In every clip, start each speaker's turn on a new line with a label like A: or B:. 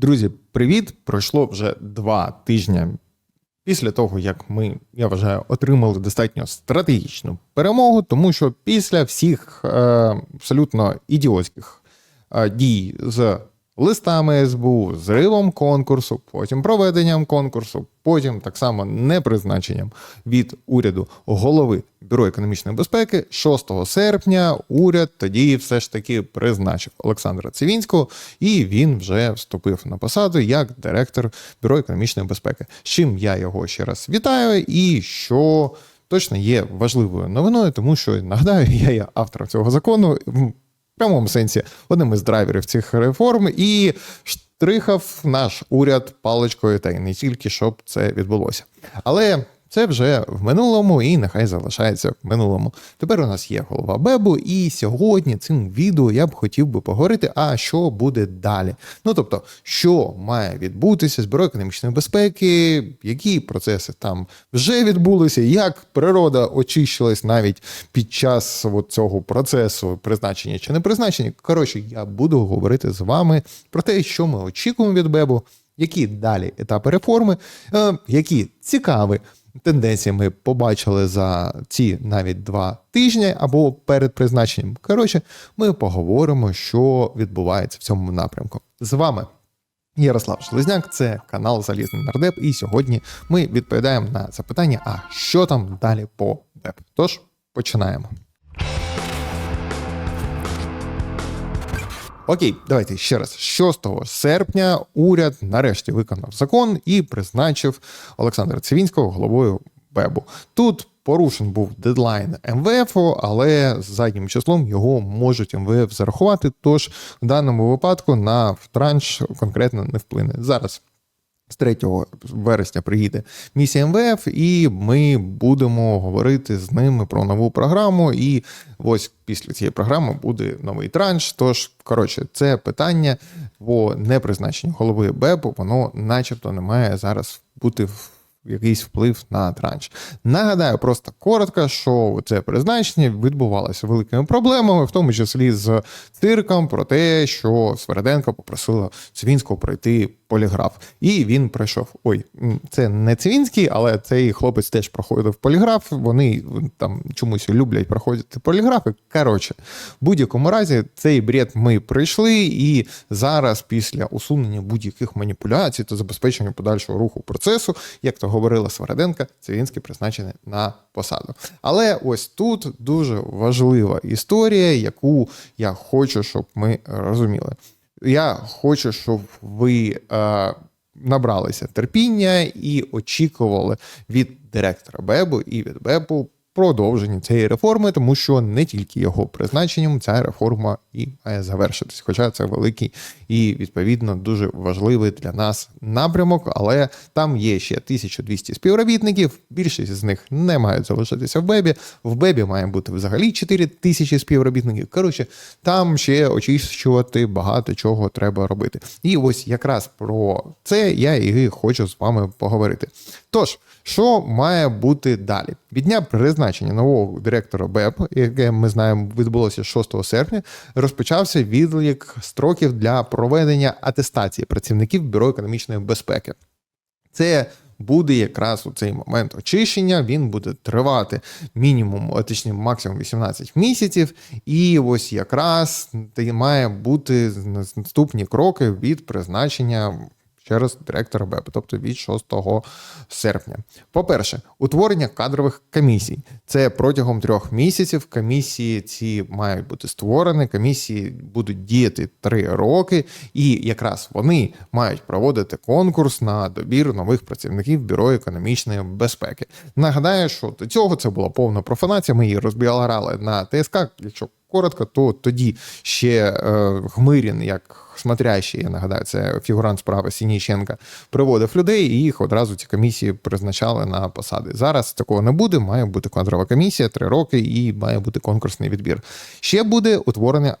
A: Друзі, привіт! Пройшло вже два тижні після того, як ми, я вважаю, отримали достатньо стратегічну перемогу, тому що після всіх е, абсолютно ідіотських е, дій з листами СБУ, зривом конкурсу, потім проведенням конкурсу, потім так само непризначенням від уряду голови Бюро економічної безпеки 6 серпня уряд тоді все ж таки призначив Олександра Цивінського, і він вже вступив на посаду як директор Бюро економічної безпеки. З чим я його ще раз вітаю, і що точно є важливою новиною, тому що нагадаю, я є автором цього закону в прямому сенсі одним із драйверів цих реформ і штрихав наш уряд паличкою, та й не тільки щоб це відбулося. Але це вже в минулому і нехай залишається в минулому. Тепер у нас є голова Бебу, і сьогодні цим відео я б хотів би поговорити, а що буде далі. Ну тобто, що має відбутися з економічної безпеки, які процеси там вже відбулися, як природа очищилась навіть під час от цього процесу призначення чи не призначення. Коротше, я буду говорити з вами про те, що ми очікуємо від Бебу. Які далі етапи реформи, е, які цікаві тенденції ми побачили за ці навіть два тижні або перед призначенням. Коротше, ми поговоримо, що відбувається в цьому напрямку. З вами Ярослав Железняк, це канал Залізний Нардеп, і сьогодні ми відповідаємо на запитання: а що там далі по ДЕП? Тож починаємо. Окей, давайте ще раз. 6 серпня уряд нарешті виконав закон і призначив Олександра Цивінського головою Бебу. Тут порушен був дедлайн МВФ, але заднім числом його можуть МВФ зарахувати. Тож в даному випадку на транш конкретно не вплине зараз. З 3 вересня приїде місія МВФ, і ми будемо говорити з ними про нову програму. І ось після цієї програми буде новий транш. Тож, коротше, це питання по непризначенню голови БЕПу, воно начебто не має зараз бути в якийсь вплив на транш. Нагадаю, просто коротко, що це призначення відбувалося великими проблемами, в тому числі з цирком, про те, що Свереденко попросила Цивінського пройти поліграф. І він пройшов. Ой, це не Цивінський, але цей хлопець теж проходив поліграф. Вони там чомусь люблять проходити поліграфи. Коротше, в будь-якому разі цей бред ми пройшли, і зараз, після усунення будь-яких маніпуляцій та забезпечення подальшого руху процесу, як то говорила Свириденка, Цивінський призначений на посаду. Але ось тут дуже важлива історія, яку я хочу, щоб ми розуміли. Я хочу, щоб ви е, набралися терпіння і очікували від директора Бебу і від Бебу продовження цієї реформи, тому що не тільки його призначенням ця реформа і має завершитись. Хоча це великий і відповідно дуже важливий для нас напрямок, але там є ще 1200 співробітників. Більшість з них не мають залишитися в Бебі. В Бебі має бути взагалі 4000 співробітників. Коротше, там ще очищувати багато чого треба робити. І ось якраз про це я і хочу з вами поговорити. Тож. Що має бути далі? Від дня призначення нового директора БЕП, яке ми знаємо, відбулося 6 серпня, розпочався відлік строків для проведення атестації працівників бюро економічної безпеки. Це буде якраз у цей момент очищення. Він буде тривати мінімум, а точніше максимум 18 місяців. І ось якраз має бути наступні кроки від призначення через директора БЕП, тобто від 6 серпня. По-перше, утворення кадрових комісій. Це протягом трьох місяців. Комісії ці мають бути створені. Комісії будуть діяти три роки, і якраз вони мають проводити конкурс на добір нових працівників бюро економічної безпеки. Нагадаю, що до цього це була повна профанація. Ми її розбігали на ТСК. Якщо коротко, то тоді ще е, Гмирін як смотрящий, я нагадаю, це фігурант справи Сініченка, приводив людей, і їх одразу ці комісії призначали на посади. Зараз такого не буде. Має бути кадрова комісія, три роки, і має бути конкурсний відбір. Ще буде утворена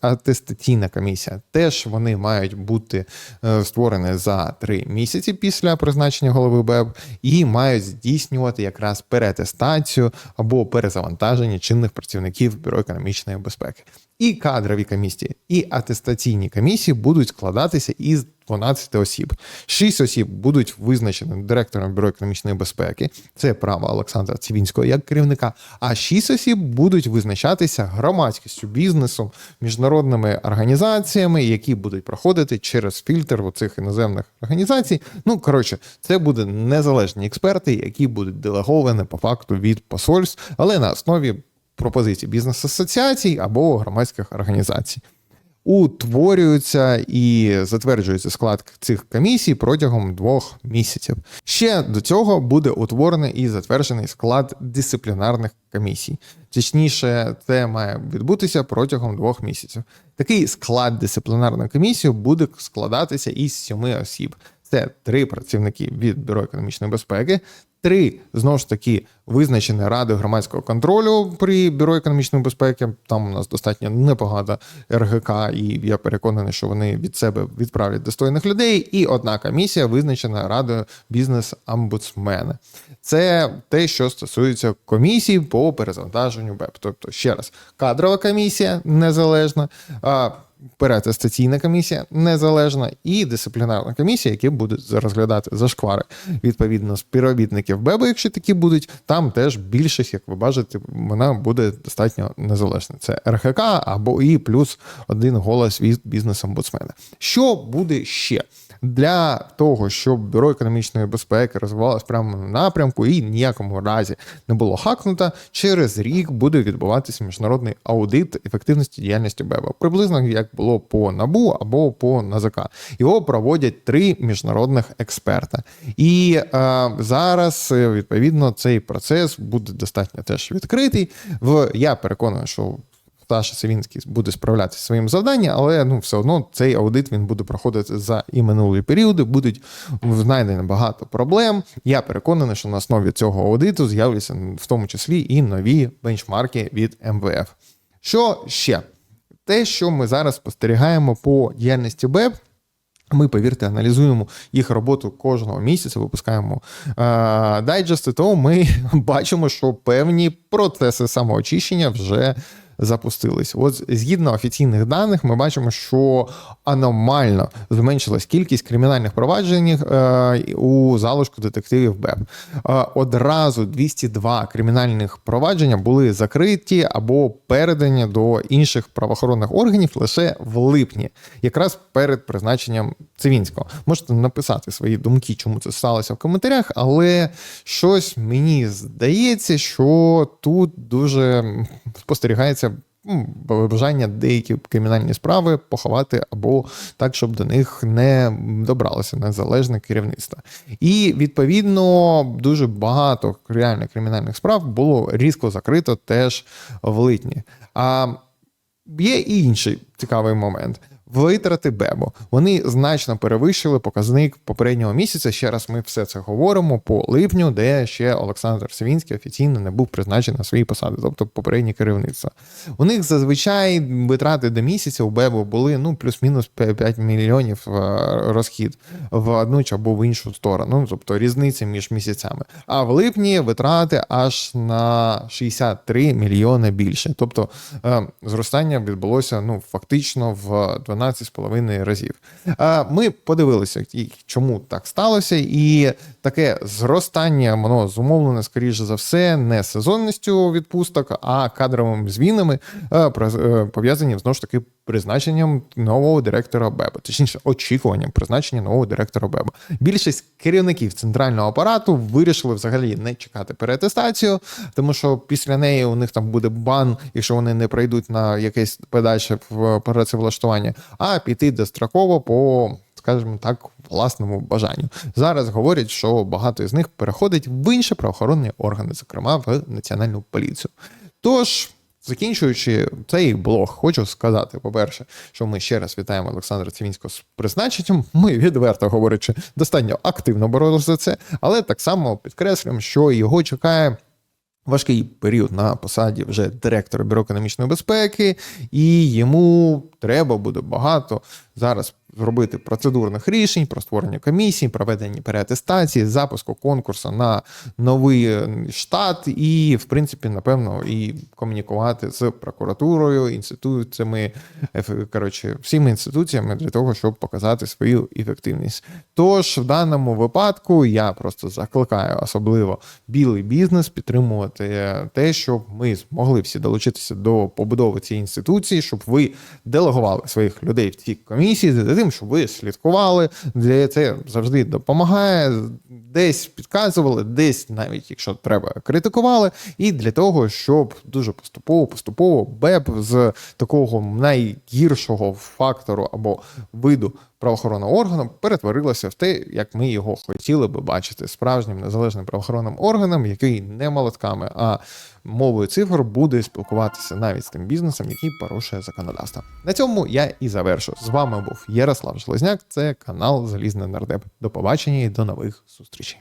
A: атестаційна комісія. Теж вони мають бути е, створені за три місяці після призначення голови БЕБ і мають здійснювати якраз переатестацію або перезавантаження чинних працівників бюро економічної безпеки. І кадрові комісії, і атестаційні комісії будуть складатися із 12 осіб. 6 осіб будуть визначені директором бюро економічної безпеки. Це право Олександра Цивінського як керівника. А 6 осіб будуть визначатися громадськістю, бізнесом, міжнародними організаціями, які будуть проходити через фільтр цих іноземних організацій. Ну коротше, це будуть незалежні експерти, які будуть делеговані по факту від посольств, але на основі пропозицій бізнес-асоціацій або громадських організацій. Утворюється і затверджується склад цих комісій протягом двох місяців. Ще до цього буде утворений і затверджений склад дисциплінарних комісій. Точніше, це має відбутися протягом двох місяців. Такий склад дисциплінарної комісії буде складатися із сіми осіб. Це три працівники від бюро економічної безпеки, три знову ж таки визначені ради громадського контролю при бюро економічної безпеки. Там у нас достатньо непогана РГК, і я переконаний, що вони від себе відправлять достойних людей. І одна комісія визначена радою бізнес-амбудсмена. Це те, що стосується комісій по перезавантаженню БЕП. Тобто, ще раз, кадрова комісія незалежна. А переатестаційна комісія незалежна і дисциплінарна комісія, які будуть розглядати зашквари відповідно співробітників БЕБу, якщо такі будуть, там теж більшість, як ви бачите, вона буде достатньо незалежна. Це РХК або і плюс один голос від бізнес-омбудсмена. Що буде ще? Для того, щоб бюро економічної безпеки розвивалося прямо на напрямку і ніякому разі не було хакнуто, через рік буде відбуватися міжнародний аудит ефективності діяльності БЕБа. Приблизно як було по НАБУ або по НАЗК. Його проводять три міжнародних експерта. І е, зараз відповідно цей процес буде достатньо теж відкритий. В я переконаний, що Саша Савінський буде справлятися своїм завданням, але ну все одно цей аудит він буде проходити за і минулі періоди. Будуть знайдені багато проблем. Я переконаний, що на основі цього аудиту з'являться в тому числі і нові бенчмарки від МВФ. Що ще? Те, що ми зараз спостерігаємо по діяльності БЕП. Ми, повірте, аналізуємо їх роботу кожного місяця, випускаємо е, дайджести, то ми бачимо, що певні процеси самоочищення вже запустились. От згідно офіційних даних, ми бачимо, що аномально зменшилась кількість кримінальних проваджень е, у залишку детективів БЕП. Е, одразу 202 кримінальних провадження були закриті або передані до інших правоохоронних органів лише в липні, якраз перед призначенням Цивінського. Можете написати свої думки, чому це сталося в коментарях, але щось мені здається, що тут дуже спостерігається бажання деякі кримінальні справи поховати або так, щоб до них не добралося незалежне керівництво. І відповідно дуже багато реальних кримінальних справ було різко закрито теж в литні. А є і інший цікавий момент. Витрати Бебо вони значно перевищили показник попереднього місяця. Ще раз ми все це говоримо по липню, де ще Олександр Савінський офіційно не був призначений на свої посади, тобто попереднє керівництво. У них зазвичай витрати до місяця у Бебо були ну плюс-мінус 5 мільйонів е, розхід в одну чи або в іншу сторону, тобто різниця між місяцями. А в липні витрати аж на 63 мільйони більше. Тобто е, зростання відбулося ну фактично в 12 12,5 разів. Ми подивилися, чому так сталося, і таке зростання воно зумовлене, скоріше за все, не сезонністю відпусток, а кадровими змінами е, е, пов'язані знову ж таки призначенням нового директора БЕБа, точніше, очікуванням призначення нового директора БЕБа. Більшість керівників центрального апарату вирішили взагалі не чекати переатестацію, тому що після неї у них там буде бан, якщо вони не пройдуть на якесь подальше працевлаштування, а піти достроково по. Скажімо так, власному бажанню. Зараз говорять, що багато з них переходить в інші правоохоронні органи, зокрема в національну поліцію. Тож. Закінчуючи цей блог, хочу сказати, по-перше, що ми ще раз вітаємо Олександра Цивінського з призначенням. Ми відверто говорячи, достатньо активно боролися за це, але так само підкреслюємо, що його чекає. Важкий період на посаді вже директора бюро економічної безпеки, і йому треба буде багато зараз зробити процедурних рішень про створення комісій, проведення переатестації, запуску конкурсу на новий е, штат, і, в принципі, напевно, і комунікувати з прокуратурою, інституціями, коротше, всіми інституціями для того, щоб показати свою ефективність. Тож в даному випадку я просто закликаю особливо білий бізнес підтримувати те, щоб ми змогли всі долучитися до побудови цієї інституції, щоб ви делегували своїх людей в ці комісії, тим, щоб ви слідкували. Для це завжди допомагає. Десь підказували, десь навіть якщо треба, критикували. І для того, щоб дуже поступово, поступово БЕП з такого найгіршого фактору або виду правоохоронного органу перетворилося в те, як ми його хотіли би бачити справжнім незалежним правоохоронним органом, який не молотками, а мовою цифр буде спілкуватися навіть з тим бізнесом, який порушує законодавство. На цьому я і завершу. З вами був Ярослав Железняк. Це канал Залізний Нардеп. До побачення і до нових зустрічей.